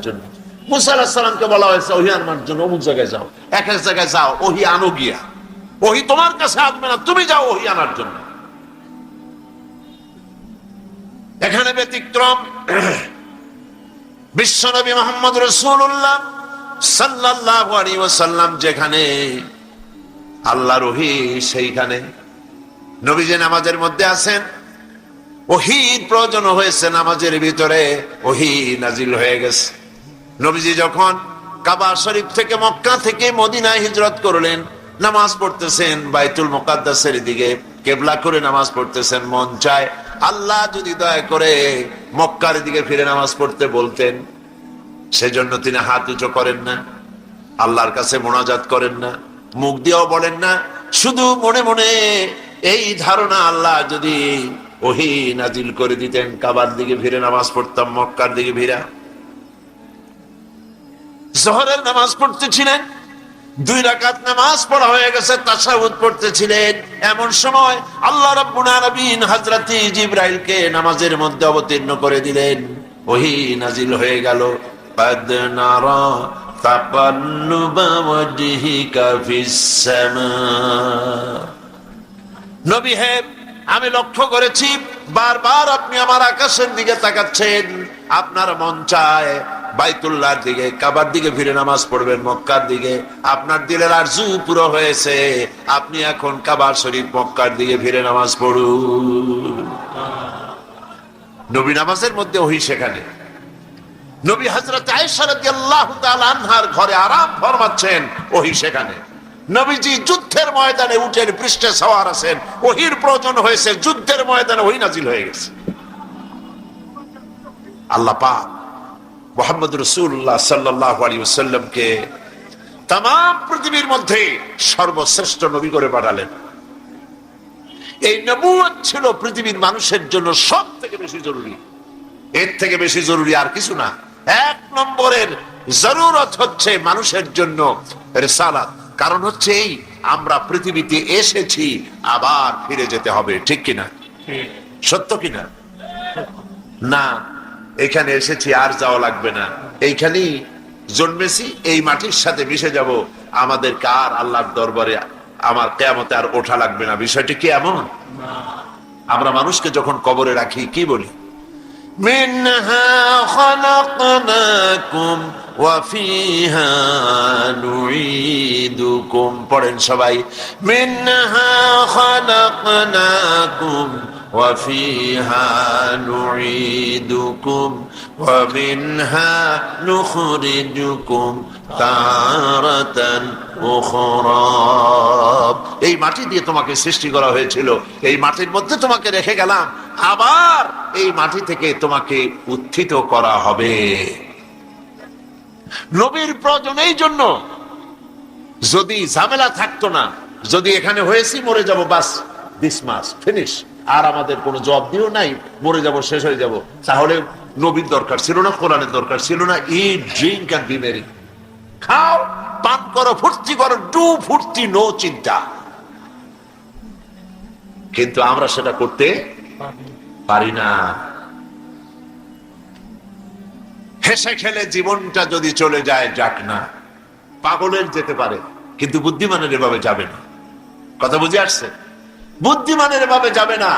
জন্য। মুসা বলা হয়েছে জন্য অমুক জায়গায় যাও। এক এক জায়গায় যাও, ওহি আনো গিয়া। ওহি তোমার কাছে আসবে না, তুমি যাও ওহি আনার জন্য। এখানে ব্যতিক্রম। বিশ্বনবী মোহাম্মদ রসুল্লাহ সাল্লাল্লাহু আলাইহি ওয়াসাল্লাম যেখানে আল্লাহ রহি সেইখানে। নবীজি নামাজের মধ্যে আছেন ওহির প্রয়োজন হয়েছে নামাজের ভিতরে ওহি নাজিল হয়ে গেছে। নবীজি যখন কাবা শরীফ থেকে মক্কা থেকে মদিনায় হিজরত করলেন, নামাজ পড়তেছেন বাইতুল মোকাদ্দাসের দিকে, কেবলা করে নামাজ পড়তেছেন, মন চায় আল্লাহ যদি দয়া করে মক্কার দিকে ফিরে নামাজ পড়তে বলতেন, সেজন্য তিনি হাত উঁচু করেন না, আল্লাহর কাছে মোনাজাত করেন না, মুখ দিয়েও বলেন না, শুধু মনে মনে এই ধারণা আল্লাহ যদি ওহি নাজিল করে দিতেন কাবার দিকে ফিরে নামাজ পড়তাম মক্কার দিকে ফিরা জহরের নামাজ পড়তেছিলেন দুই রাকাত নামাজ পড়া হয়ে গেছে তাসাউদ পড়তেছিলেন এমন সময় আল্লাহ রাব্বুল আলামিন হযরত জিবরাইলকে নামাজের মধ্যে অবতীর্ণ করে দিলেন ওহি নাজিল হয়ে গেল قد نرى تقلب وجهك في السماء নবী হে আমি লক্ষ্য করেছি, বারবার আপনি আমার আকাশের দিকে তাকাচ্ছেন। আপনার মন চায় বাইতুল্লাহর দিকে, কাবার দিকে ফিরে নামাজ পড়বেন, মক্কার দিকে। আপনার দিলের আরজু পুরো হয়েছে। আপনি এখন কাবার শরীফ, মক্কার দিকে ফিরে নামাজ পড়ুন। নবী নামাজের মধ্যে ওই সেখানে। নবী হজরত আয়েশা রাদিয়াল্লাহু আনহার ঘরে আরাম ফরমাচ্ছেন ওই সেখানে। নবীজি যুদ্ধের ময়দানে উঠেন, পৃষ্ঠে সওয়ার আছেন। ওহির প্রয়োজন হয়েছে, যুদ্ধের ময়দানে ওহি নাজিল হয়ে গেছে। আল্লাহ পাক মোহাম্মদ রসুল্লাহ সাল্লাহ আলী ওসাল্লামকে তাম পৃথিবীর মধ্যে সর্বশ্রেষ্ঠ নবী করে পাঠালেন। এই নবুয়ত ছিল পৃথিবীর মানুষের জন্য সব থেকে বেশি জরুরি। এর থেকে বেশি জরুরি আর কিছু না। এক নম্বরের জরুরত হচ্ছে মানুষের জন্য রেসালাত। কারণ হচ্ছে এই, আমরা পৃথিবীতে এসেছি, আবার ফিরে যেতে হবে, ঠিক কিনা? সত্য কিনা? না, এখানে এসেছি, আর যাওয়া লাগবে না। এইখানেই জন্মেছি, এই মাটির সাথে মিশে যাব। আমাদের কার আল্লাহর দরবারে আমার কেমতে আর ওঠা লাগবে না। বিষয়টি কি এমন? আমরা মানুষকে যখন কবরে রাখি, কি বলি? মিনহা খলাকনাকুম وفيها نعيدكم পড়েন সবাই منها خلقناكم وفيها نعيدكم ومنها نخرجكم تارة أخرى এই মাটি দিয়ে তোমাকে সৃষ্টি করা হয়েছিল এই মাটির মধ্যে তোমাকে রেখে গেলাম আবার এই মাটি থেকে তোমাকে উত্থিত করা হবে নবীর প্রয়োজন এই জন্য। যদি ঝামেলা থাকতো না, যদি এখানে হয়েছি, মরে যাব, বাস দিস মাস ফিনিশ আর আমাদের কোনো জব দিও নাই, মরে যাব, শেষ হয়ে যাব। তাহলে নবীর দরকার ছিল না, কোরআনের দরকার ছিল না। Eat drink and be merry খাও, পান করো, ফুর্তি করো ডু ফুর্তি নো চিন্তা। কিন্তু আমরা সেটা করতে পারি না। হেসে খেলে জীবনটা যদি চলে যায়, যাক না। পাগলের যেতে পারে, কিন্তু বুদ্ধিমানের এভাবে যাবে না। কথা বুঝে আসছে? বুদ্ধিমানের এভাবে যাবে না।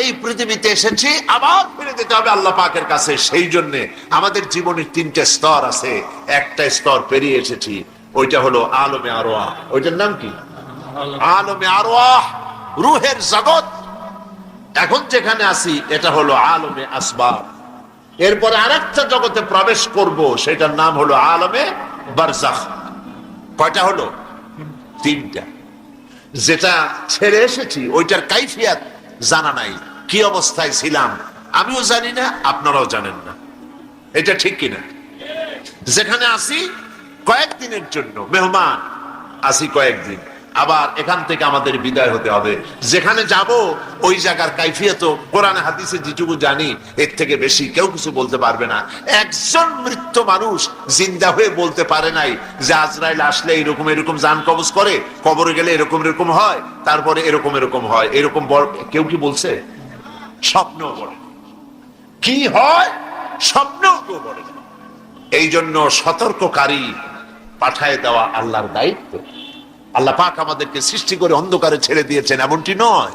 এই পৃথিবীতে এসেছি, আবার ফিরে যেতে হবে আল্লাহ পাকের কাছে। সেই জন্য আমাদের জীবনের তিনটে স্তর আছে। একটা স্তর পেরিয়ে এসেছি, ওইটা হলো আলমে আরোয়া। ওইটার নাম কি? আলমে আরোয়া, রুহের জগৎ। এখন যেখানে আছি, এটা হলো আলমে আসবাব। এরপরে আরেকটা জগতে প্রবেশ করব, সেটার নাম হলো আলমে বারজাখ কয়টা হলো? তিনটা। যেটা ছেড়ে এসেছি, ওইটার কাইফিয়াত জানা নাই, কি অবস্থায় ছিলাম, আমিও জানি না, আপনারাও জানেন না। এটা ঠিক কিনা? যেখানে আসি কয়েকদিনের জন্য, মেহমান, আসি কয়েকদিন। আবার এখান থেকে আমাদের বিদায় হতে হবে। যেখানে যাব, ওই জায়গার কাইফিয়ত কোরআন হাদিসে যেটুকু জানি, এর থেকে বেশি কেউ কিছু বলতে পারবে না। একজন মৃত্যু মানুষ জিন্দা হয়ে বলতে পারে নাই যে আজরাইল আসলে এরকম এরকম জান কবজ করে, কবরে গেলে এরকম এরকম হয়, তারপরে এরকম এরকম হয়, এরকম কেউ কি বলছে? স্বপ্ন বলে কি হয়? স্বপ্নও কেউ বলে এই জন্য সতর্ককারী পাঠায় দেওয়া আল্লাহর দায়িত্ব। আল্লাহ পাক আমাদেরকে সৃষ্টি করে অন্ধকারে ছেড়ে দিয়েছেন। এমনটি নয়।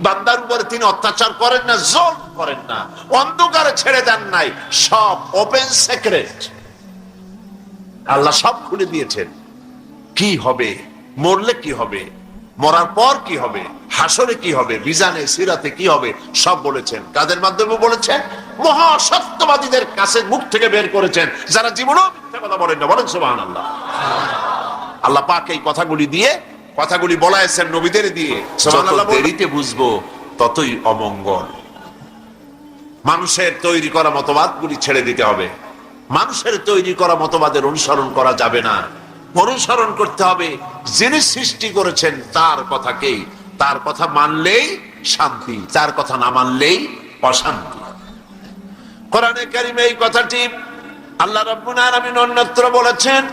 বান্দার উপরে তিনি অত্যাচার করেন না জোর করেন না। অন্ধকারে ছেড়ে দেন নাই। সব ওপেন সেক্রেট আল্লাহ সব খুলে দিয়েছেন। কি হবে? মরলে কি হবে? মরার পর কি হবে? হাসরে কি হবে বিজানে সিরাতে কি হবে সব বলেছেন। কাদের মাধ্যমে বলেছেন? মহাসত্যবাদীদের কাছে মুখ থেকে বের করেছেন। যারা জীবনও মিথ্যা কথা বলেন না বলেন সুবহানাল্লাহ। আল্লাহ আল্লাহ পাক এই কথাগুলি দিয়ে কথাগুলি বলাইছেন নবীদের দিয়ে। দেরিতে বুঝব ততই অমঙ্গল। মানুষের তৈরি করা মতবাদগুলি ছেড়ে দিতে হবে। মানুষের তৈরি করা মতবাদের অনুসরণ করা যাবে না। অনুসরণ করতে হবে যিনি সৃষ্টি করেছেন তার কথাকেই তার কথা মানলেই শান্তি তার কথা না মানলেই অশান্তি কোরআনে কারিমে এই কথাটি আল্লাহ রাব্বুল আলামিন অন্যত্র বলেছেন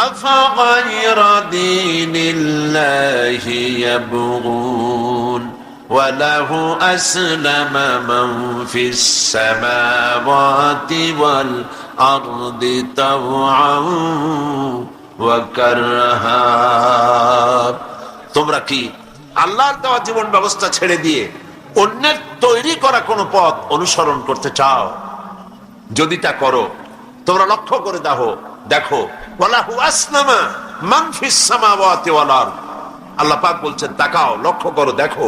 আফাগাইরা দীনিল্লাহি ইয়াবগুন وله أسلم من في السماوات والأرض طوعا وكرها তোমরা কি আল্লাহর দেওয়া জীবন ব্যবস্থা ছেড়ে দিয়ে অন্যের তৈরি করা কোনো পথ অনুসরণ করতে চাও, যদি তা করো, তোমরা লক্ষ্য করে দেখো দেখো আল্লাহ পাক বলছেন, তাকাও, লক্ষ্য করো, দেখো,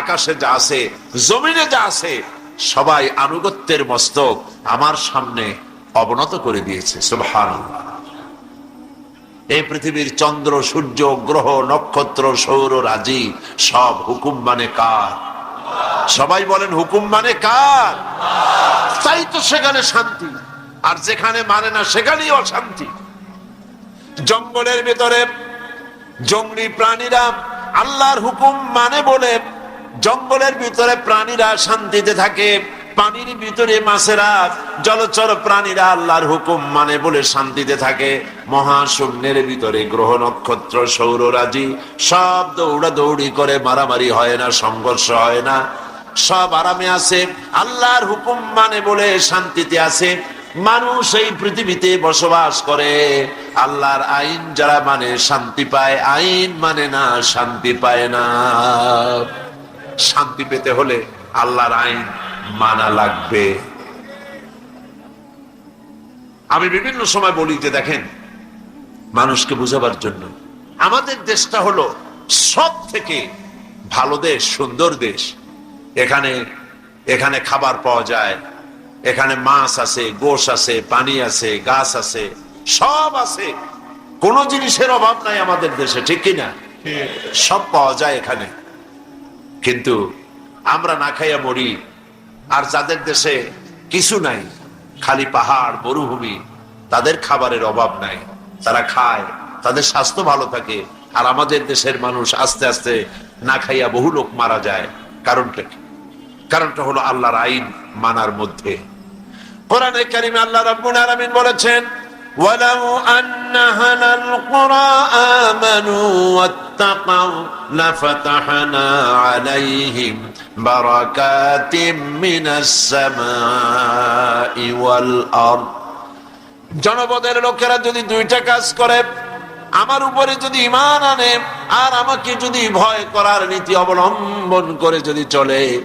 আকাশে যা আছে, জমিনে যা আছে, সবাই আনুগত্যের মস্তক আমার সামনে অবনত করে দিয়েছে, সুবহানাল্লাহ। এই পৃথিবীর চন্দ্র, সূর্য, গ্রহ, নক্ষত্র, সৌর, রাজি, সব হুকুম মানে কার? সবাই বলেন, হুকুম মানে কার? তাই তো সেখানে শান্তি। আর যেখানে মানে না, সেখানেই অশান্তি। জঙ্গলের ভেতরে জঙ্গলি প্রাণীরা আল্লাহর হুকুম মানে বলে জঙ্গলের ভিতরে প্রাণীরা শান্তিতে থাকে। পানির ভিতরে মাছেরা জলচর প্রাণীরা আল্লাহর হুকুম মানে বলে শান্তিতে থাকে। মহাশূন্যের ভিতরে গ্রহ নক্ষত্র সৌররাজি সব দৌড়া দৌড়ি করে মারামারি হয় না, সংঘর্ষ হয় না। সব আরামে আছে, আল্লাহর হুকুম মানে বলে শান্তিতে আছে। মানুষ এই পৃথিবীতে বসবাস করে। আল্লাহর আইন যারা মানে শান্তি পায়, আইন মানে না শান্তি পায় না। শান্তি পেতে হলে আল্লাহর আইন মানা লাগবে। আমি বিভিন্ন সময় বলি যে দেখেন মানুষকে বুঝাবার জন্য। আমাদের দেশটা হলো সব থেকে ভালো দেশ সুন্দর দেশ। এখানে এখানে খাবার পাওয়া যায় এখানে মাছ আছে গোশ আছে পানি আছে গাছ আছে সব আছে। কোন জিনিসের অভাব নাই আমাদের দেশে ঠিক কিনা? সব পাওয়া যায় এখানে। কিন্তু আমরা না খাইয়া মরি আর যাদের দেশে কিছু নাই খালি পাহাড় মরুভূমি তাদের খাবারের অভাব নাই তারা খায় তাদের স্বাস্থ্য ভালো থাকে আর আমাদের দেশের মানুষ আস্তে আস্তে না খাইয়া বহু লোক মারা যায় কারণটা কি কারণটা হলো আল্লাহর আইন মানার মধ্যে কোরআনে কারিমে আল্লাহ রাব্বুল আলামিন বলেছেন ولو أن أهل القرى آمنوا واتقوا لفتحنا عليهم بركات من السماء والأرض জনপদের লোকেরা যদি দুইটা কাজ করে আমার উপরে যদি ইমান আনে আর আমাকে যদি ভয় করার নীতি অবলম্বন করে যদি চলে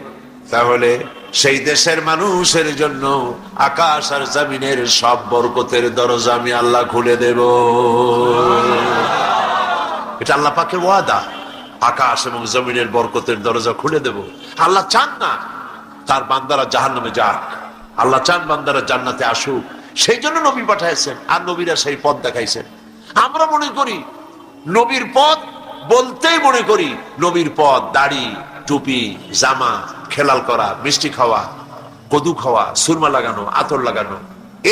তাহলে সেই দেশের মানুষের জন্য আকাশ আর জামিনের সব বরকতের দরজা আমি আল্লাহ খুলে দেব এটা আল্লাহ পাকের ওয়াদা আকাশ এবং জমিনের বরকতের দরজা খুলে দেব। আল্লাহ চান না তার বান্দারা জাহান নামে যাক। আল্লাহ চান বান্দারা জান্নাতে আসুক। সেই জন্য নবী পাঠাইছেন আর নবীরা সেই পথ দেখাইছেন। আমরা মনে করি নবীর পথ বলতেই মনে করি নবীর পথ দাড়ি, টুপি, জামা, খেলাল করা, মিষ্টি খাওয়া, কদু খাওয়া, সুরমা লাগানো, আতর লাগানো।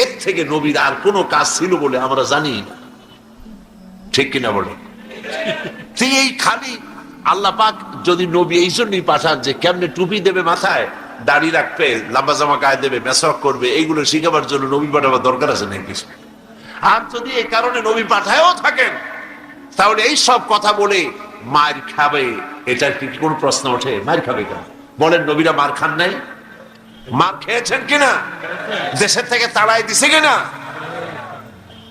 এর থেকে নবীর আর কোনো কাজ ছিল বলে আমরা জানি না। ঠিক কিনা বলে তুই এই খালি আল্লাহ পাক যদি নবী এই জন্যই পাঠান যে কেমনে টুপি দেবে মাথায়, দাড়ি রাখবে, লাম্বা জামা গায়ে দেবে মেসক করবে এইগুলো শিখাবার জন্য নবী পাঠাবার দরকার আছে নাকি আর যদি এই কারণে নবী পাঠায়ও থাকেন, তাহলে এই সব কথা বলে মার খাবে এটার কি কোনো প্রশ্ন ওঠে? মার খাবে কেন? বলেন, নবীরা মার খান নাই? মার খেয়েছেন কিনা? দেশের থেকে তাড়াই দিছে কিনা?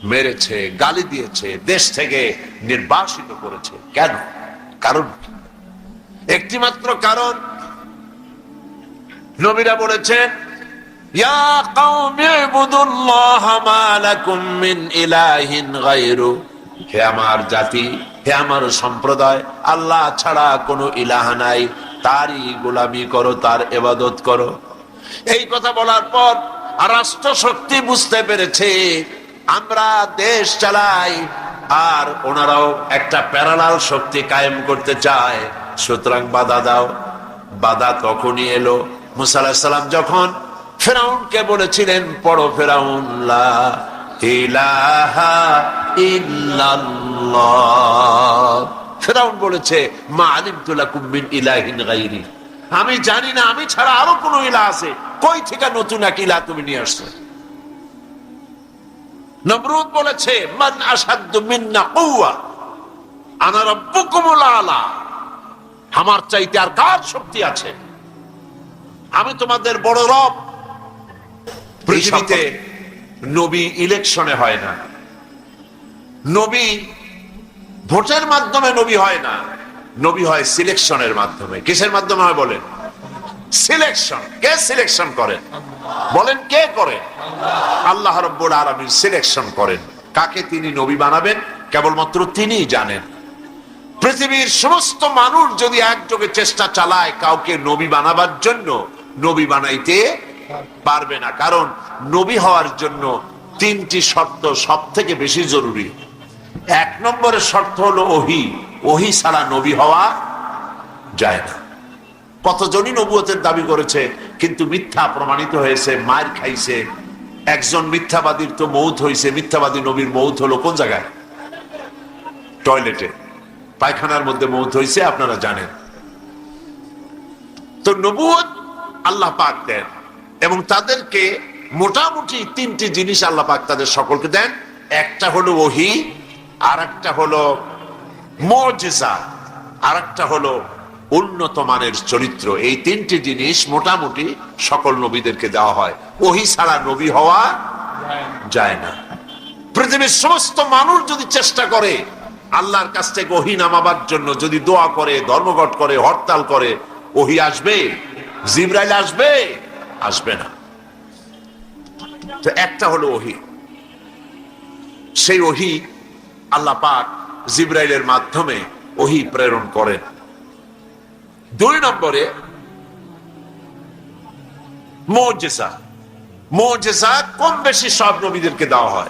মেরেছে, গালি দিয়েছে, দেশ থেকে নির্বাসিত করেছে। কেন? কারণ? একটি মাত্র কারণ। নবীরা বলেছেন আমার জাতি, হে আমার সম্প্রদায়, আল্লাহ ছাড়া কোনো ইলাহ নাই। তারই গোলামি করো, তার এবাদত করো। এই কথা বলার পর রাষ্ট্র শক্তি বুঝতে পেরেছে, আমরা দেশ চালাই আর ওনারাও একটা প্যারালাল শক্তি কায়েম করতে চায়। সুতরাং বাধা দাও। বাধা তখনই এলো। মুসা আলাহিসাল্লাম যখন ফেরাউনকে বলেছিলেন, পড়ো ফেরাউন ফেরাউন বলেছে, মা আলিমতুল্লাহ কুম্বিন ইলাহিন গাইরি আমি জানি না, আমি ছাড়া আরও কোন ইলা আছে। কই থেকে নতুন এক ইলা তুমি নিয়ে আসছো? নমরুদ বলেছে মান আসাদ্দু মিন্না কুওয়া আনা রাব্বুকুমুল আলা। আমার চাইতে আর কার শক্তি আছে? আমি তোমাদের বড় রব। পৃথিবীতে নবী ইলেকশনে হয় না। নবী ভোটের মাধ্যমে নবী হয় না। নবী হয় সিলেকশনের মাধ্যমে। কিসের মাধ্যমে হয় বলেন? সিলেকশন কে সিলেকশন করেন? বলেন কে করে আল্লাহ রব্বুল আলমীর সিলেকশন করেন। কাকে তিনি নবী বানাবেন? কেবলমাত্র তিনিই জানেন। পৃথিবীর সমস্ত মানুষ যদি একযোগে চেষ্টা চালায় কাউকে নবী বানাবার জন্য, নবী বানাইতে পারবে না। কারণ নবী হওয়ার জন্য তিনটি শর্ত সব থেকে বেশি জরুরি। এক নম্বরের শর্ত হলো ওহি। ওহি ছাড়া নবী হওয়া যায় না। কতজনই নবুয়তের দাবি করেছে, কিন্তু মিথ্যা প্রমাণিত হয়েছে, মার খাইছে। একজন মিথ্যাবাদীর তো মৌত হয়েছে মিথ্যাবাদী নবীর মৌত হলো কোন জায়গায়? টয়লেটে। পায়খানার মধ্যে মৌত হয়েছে আপনারা জানেন। তো নবুয়ত আল্লাহ পাক দেন, এবং তাদেরকে মোটামুটি তিনটি জিনিস আল্লাহ পাক তাদের সকলকে দেন। একটা হলো ওহি আর একটা হলো মজেজা আর একটা হলো উন্নত মানের চরিত্র। এই তিনটি জিনিস মোটামুটি সকল নবীদেরকে দেওয়া হয়। ওহি ছাড়া নবী হওয়া যায় না। পৃথিবীর সমস্ত মানুষ যদি চেষ্টা করে আল্লাহর কাছ থেকে ওহি নামাবার জন্য, যদি দোয়া করে, ধর্মঘট করে, হরতাল করে, ওহি আসবে? জিব্রাইল আসবে? আসবে না। তো একটা হলো ওহি। সেই ওহি আল্লাহ পাক জিব্রাইলের মাধ্যমে ওহি প্রেরণ করেন। দুই নম্বরে মোজেসা মোজেসা কম বেশি সব নবীদেরকে দেওয়া হয়।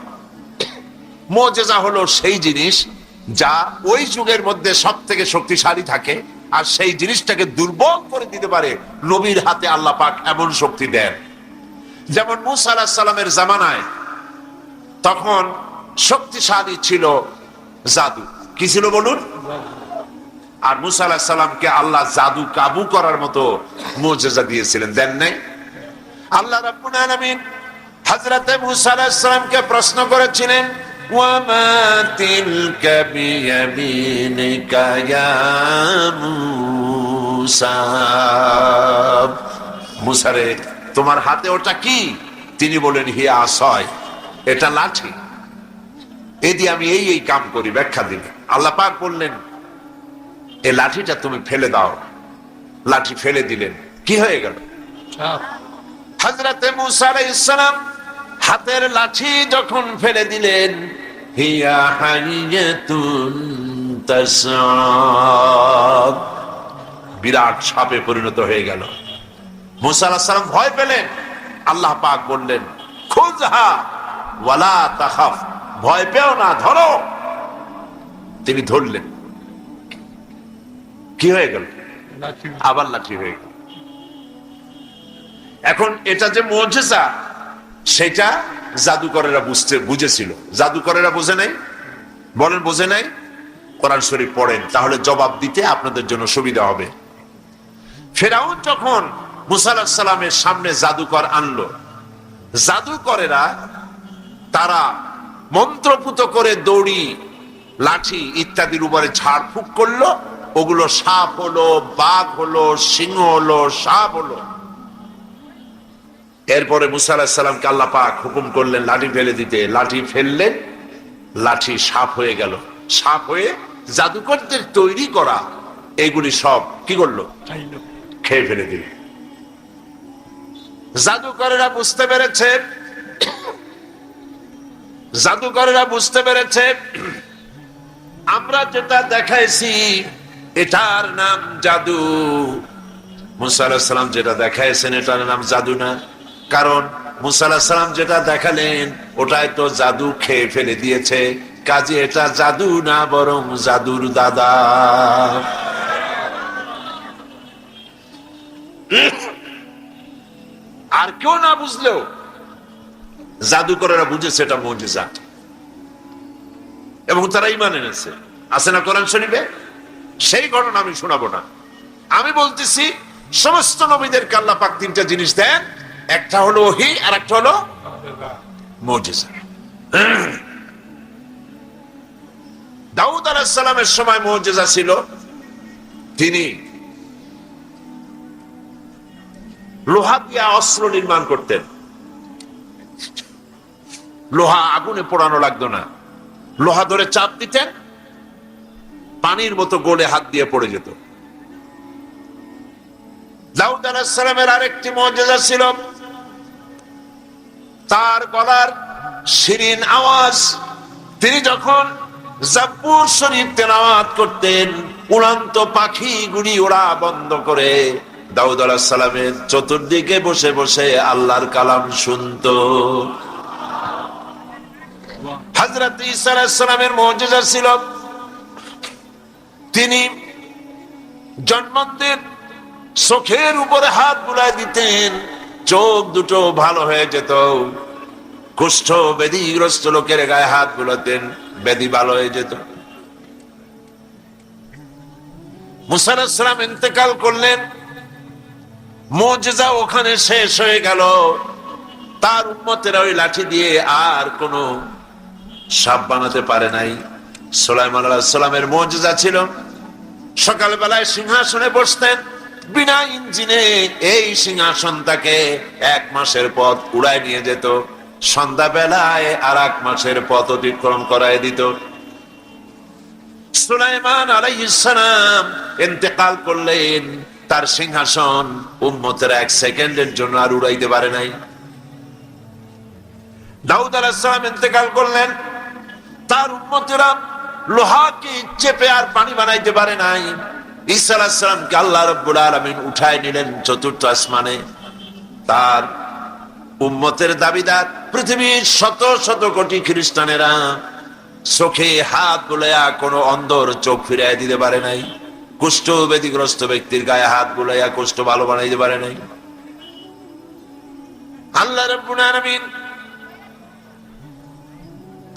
মোজেসা হলো সেই জিনিস যা ওই যুগের মধ্যে সব থেকে শক্তিশালী থাকে আর সেই জিনিসটাকে দুর্বল করে দিতে পারে নবীর হাতে আল্লাহ পাক এমন শক্তি দেন। যেমন মুসা সালামের জামানায় তখন শক্তিশালী ছিল জাদু। কি ছিল বলুন? আর মুসা আলাহ সাল্লামকে আল্লাহ জাদু কাবু করার মতো মোজেজা দিয়েছিলেন, দেন নাই? আল্লাহ রাব্বুল আলামিন হযরতে মুসা আলাইহিস সালামকে প্রশ্ন করেছিলেন ওয়ামা তিলকা বিয়ামিনিকা ইয়া মুসা? তোমার হাতে ওটা কি? তিনি বলেন হিয়া আশয়, এটা লাঠি। এই দিয়ে আমি এই এই কাম করি, ব্যাখ্যা দিন আল্লাহ পাক বললেন এই লাঠিটা তুমি ফেলে দাও লাঠি ফেলে দিলেন। কি হয়ে গেল? হজরতে মুসালাম হাতের লাঠি যখন ফেলে দিলেন হিয়া হাইয়াতুন তাসআদ বিরাট সাপে পরিণত হয়ে গেল। মুসা সালাম ভয় পেলেন। আল্লাহ পাক বললেন খুঁজহা ওয়ালা তাখাফ। ভয় পেও না ধরো। তিনি ধরলেন। কি হয়ে গেল? আবার লাঠি হয়ে গেল। এখন এটা যে মজেসা সেটা জাদুকরেরা বুঝতে, বুঝেছিল। জাদুকরেরা বুঝে নাই? বলেন, বুঝে নাই? কোরআন শরীফ পড়েন, তাহলে জবাব দিতে আপনাদের জন্য সুবিধা হবে। ফেরাউন যখন মুসা সালামের সামনে জাদুকর আনলো, জাদুকরেরা তারা মন্ত্রপুত করে দড়ি, লাঠি ইত্যাদির উপরে ঝাড়ফুঁক করল ওগুলো সাপ হলো, বাঘ হলো, সিংহ হলো, সাপ হলো। এরপরে মুসা আলাহিসাল্লামকে আল্লাহ পাক হুকুম করলেন, লাঠি ফেলে দিতে। লাঠি ফেললেন লাঠি সাপ হয়ে গেল। সাপ হয়ে জাদুকরদের তৈরি করা, এইগুলি সব কি করল? খেয়ে ফেলে দিল। জাদুকরেরা বুঝতে পেরেছে, জাদুকরেরা বুঝতে পেরেছে, আমরা যেটা দেখাইছি এটার নাম জাদু। মুসা আলাহিসাল্লাম যেটা দেখাইছেন, এটার নাম জাদু না। কারণ মুসা আলাহিসাল্লাম যেটা দেখালেন, ওটাই তো জাদু খেয়ে ফেলে দিয়েছে। কাজে এটা জাদু না, বরং জাদুর দাদা। আর কেউ না বুঝলেও জাদুকরেরা বুঝেছে এটা মজিজা। এবং তারা ইমান এনেছে। আছে না কোরআন শরীফে? সেই ঘটনা আমি শোনাবো না। আমি বলতেছি, সমস্ত নবীদেরকে আল্লাহ পাক তিনটা জিনিস দেন। একটা হলো ওহি, আর একটা হলো মজিজা। দাউদ আলাহিসাল্লামের সময় মজিজা ছিল। তিনি লোহা দিয়া অস্ত্র নির্মাণ করতেন। লোহা আগুনে পোড়ানো লাগতো না। লোহা ধরে চাপ দিতেন। পানির মতো গোলে হাত দিয়ে পড়ে যেত। দাউদ আরেকটি মর্যাদা ছিল, তার গলার শিরিন আওয়াজ। তিনি যখন জাব্বুর শরীফ তেলাওয়াত করতেন, উড়ান্ত পাখি গুড়ি ওড়া বন্ধ করে দাউদ আলাহ সালামের চতুর্দিকে বসে বসে আল্লাহর কালাম শুনতো। হাজরত ইসালামের মর্যাদা ছিল তিনি জন্মদিন চোখের উপরে হাত বুলাই দিতেন, চোখ দুটো ভালো হয়ে যেত। কুষ্ঠ বেদিগ্রস্ত লোকের গায়ে হাত বুলাতেন বেদি ভালো হয়ে যেত। ইন্তেকাল করলেন। মজেজা ওখানে শেষ হয়ে গেল। তার উন্মতেরা ওই লাঠি দিয়ে আর কোনো সাপ বানাতে পারে নাই। সোলাইমান সালামের মজেজা ছিল। সকালবেলায় সিংহাসনে বসতেন। বিনা ইঞ্জিনে এই সিংহাসন তাকে এক মাসের পথ উড়ায় নিয়ে যেত। সন্ধ্যাবেলায় আর এক মাসের পথ অতিক্রম করায় দিত। সুলাইমান আলাইসালাম ইন্তেকাল করলেন। তার সিংহাসন উম্মতের এক সেকেন্ডের জন্য আর উড়াইতে পারে নাই। দাউদ আলাহিসাম ইন্তেকাল করলেন। তার উম্মতেরা লোহাকে চেপে আর পানি বানাইতে পারে নাই? ঈসা আল্লাহ রব্বুল আলমিন উঠায় নিলেন চতুর্থ আসমানে। তার উম্মতের দাবিদার পৃথিবীর শত শত কোটি খ্রিস্টানেরা চোখে হাত বুলাইয়া কোনো অন্ধর চোখ ফিরাই দিতে পারে নাই। কুষ্ঠ বেদিগ্রস্ত ব্যক্তির গায়ে হাত বুলাইয়া কুষ্ঠ ভালো বানাইতে পারে নাই। আল্লাহ রব্বুল আলামিন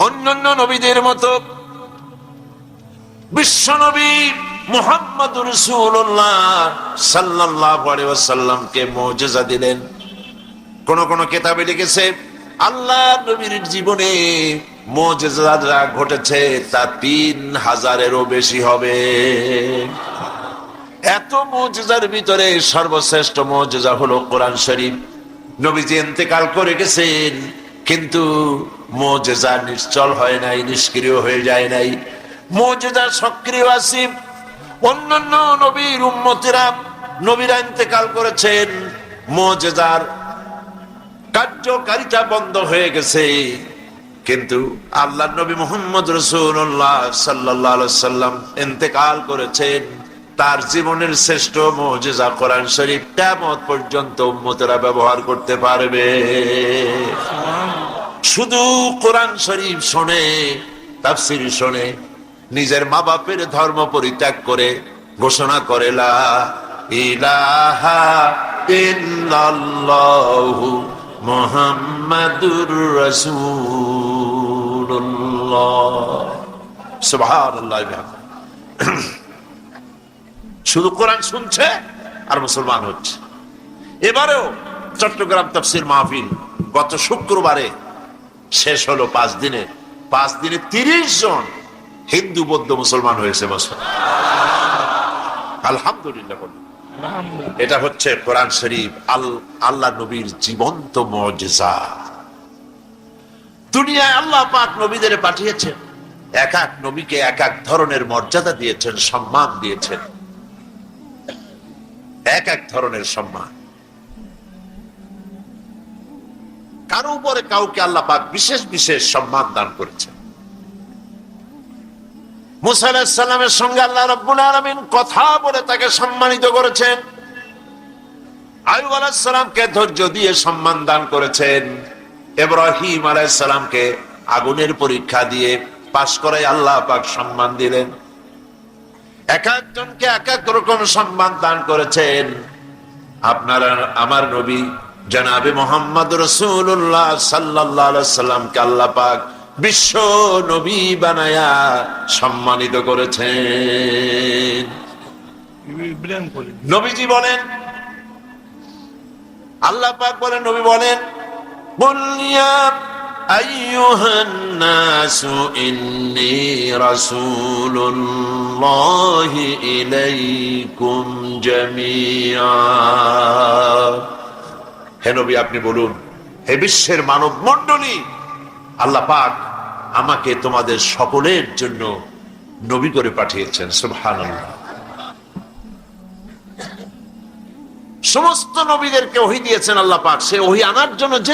অন্যান্য নবীদের মতো বিশ্ব নবী মোহাম্মদ রসুল্লাহ সাল্লাহ সাল্লামকে মৌজেজা দিলেন। কোন কোন কেতাবে লিখেছে, আল্লাহ নবীর জীবনে মৌজেজা ঘটেছে তা তিন হাজারেরও বেশি হবে। এত মৌজেজার ভিতরে সর্বশ্রেষ্ঠ মৌজেজা হলো কোরআন শরীফ। নবীজি ইন্তেকাল করে গেছেন, কিন্তু মৌজেজা নিশ্চল হয় নাই, নিষ্ক্রিয় হয়ে যায় নাই। মৌজেজা সক্রিয় আছে অন্যান্য নবীর উম্মতেরা নবীরা ইন্তেকাল করেছেন মৌজেজার কার্যকারিতা বন্ধ হয়ে গেছে। কিন্তু আল্লাহ নবী মোহাম্মদ রসুল্লাহ সাল্লাহ সাল্লাম ইন্তেকাল করেছেন। তার জীবনের শ্রেষ্ঠ মজেজা কোরআন শরীফ কেমন পর্যন্ত উম্মতেরা ব্যবহার করতে পারবে। শুধু কোরআন শরীফ শোনে তাফসির শোনে নিজের মা বাপের ধর্ম পরিত্যাগ করে ঘোষণা করে শুধু কোরআন শুনছে আর মুসলমান হচ্ছে। এবারেও চট্টগ্রাম তফসির মাহফিল গত শুক্রবারে শেষ হলো পাঁচ দিনে। পাঁচ দিনে তিরিশ জন হিন্দু বৌদ্ধ মুসলমান হয়েছে বছর। আলহামদুলিল্লাহ বলুন। এটা হচ্ছে কোরআন শরীফ আল আল্লাহ নবীর জীবন্ত মজেজা। দুনিয়ায় আল্লাহ পাক নবীদের পাঠিয়েছেন। এক এক নবীকে এক এক ধরনের মর্যাদা দিয়েছেন সম্মান দিয়েছেন। এক এক ধরনের সম্মান। কারও উপরে কাউকে আল্লাহ পাক বিশেষ বিশেষ সম্মান দান করেছেন। মুসা আলাহিসাল্লামের সঙ্গে আল্লাহ রব্বুল আলমিন কথা বলে তাকে সম্মানিত করেছেন। আয়ুব আলাহিসাল্লামকে ধৈর্য দিয়ে সম্মান দান করেছেন। এব্রাহিম আলাইসালামকে আগুনের পরীক্ষা দিয়ে পাশ করে আল্লাহ পাক সম্মান দিলেন। এক একজনকে এক এক রকম সম্মান দান করেছেন। আপনারা, আমার নবী জনাবে মোহাম্মদ রসুল্লাহ সাল্লাহ সাল্লামকে আল্লাহ পাক বিশ্ব নবী বানায়া সম্মানিত করেছেন। নবীজি বলেন, আল্লাহ পাক বলেন, নবী বলেন হে নবী, আপনি বলুন, হে বিশ্বের মানব মন্ডলী আল্লাহ পাক আমাকে তোমাদের সকলের জন্য নবী করে পাঠিয়েছেন সুহান সমস্ত নবীদেরকে ওহি দিয়েছেন আল্লাহ পাক। সে ওহি আনার জন্য